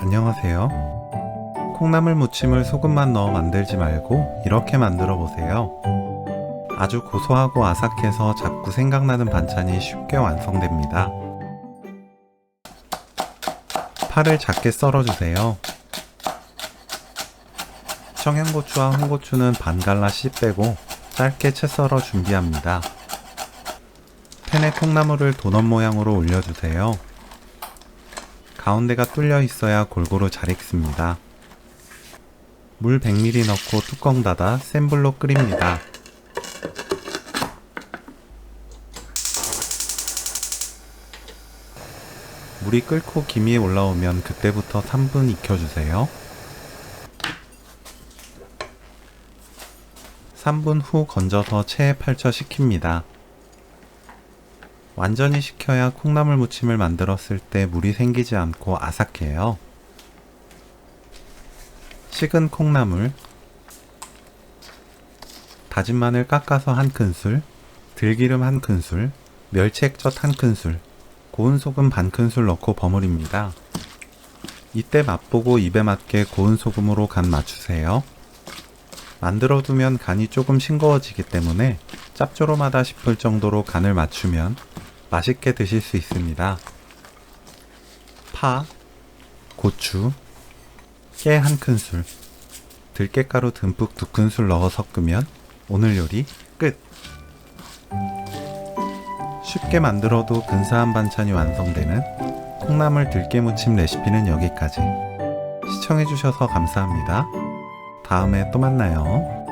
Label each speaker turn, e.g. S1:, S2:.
S1: 안녕하세요. 콩나물 무침을 소금만 넣어 만들지 말고 이렇게 만들어 보세요. 아주 고소하고 아삭해서 자꾸 생각나는 반찬이 쉽게 완성됩니다. 파를 작게 썰어주세요. 청양고추와 홍고추는 반 갈라 씨 빼고 짧게 채 썰어 준비합니다. 팬에 콩나물을 도넛 모양으로 올려주세요. 가운데가 뚫려 있어야 골고루 잘 익습니다. 물 100ml 넣고 뚜껑 닫아 센 불로 끓입니다. 물이 끓고 김이 올라오면 그때부터 3분 익혀주세요. 3분 후 건져서 체에 펼쳐 식힙니다. 완전히 식혀야 콩나물 무침을 만들었을 때 물이 생기지 않고 아삭해요. 식은 콩나물, 다진 마늘 깎아서 한 큰술, 들기름 한 큰술, 멸치 액젓 한 큰술, 고운 소금 반 큰술 넣고 버무립니다. 이때 맛보고 입에 맞게 고운 소금으로 간 맞추세요. 만들어 두면 간이 조금 싱거워지기 때문에 짭조름하다 싶을 정도로 간을 맞추면 맛있게 드실 수 있습니다. 파, 고추, 깨 한 큰술, 들깨가루 듬뿍 두 큰술 넣어 섞으면 오늘 요리 끝! 쉽게 만들어도 근사한 반찬이 완성되는 콩나물 들깨무침 레시피는 여기까지. 시청해주셔서 감사합니다. 다음에 또 만나요.